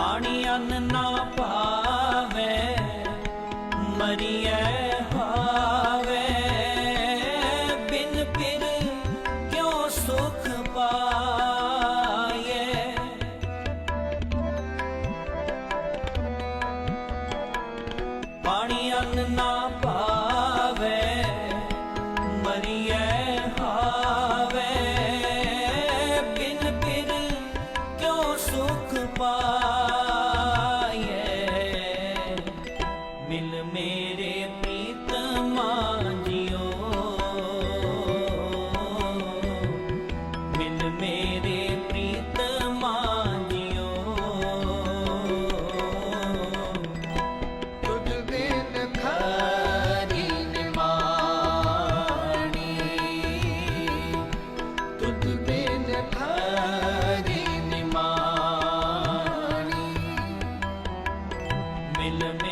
ਪਾਣੀ ਅੰਨ ਨਾ ਪਾਵੇ ਮਰੀਏ ਹਾਵੇ ਬਿਨ ਫਿਰ ਕਿਉ ਸੁਖ ਪਾਏ ਪਾਣੀ ਅੰਨ ਨਾ ਸੁਖ ਪਾਏ ਮਿਲ ਮੇਰੇ ਪ੍ਰੀਤਮਾ ਜੀ mein mein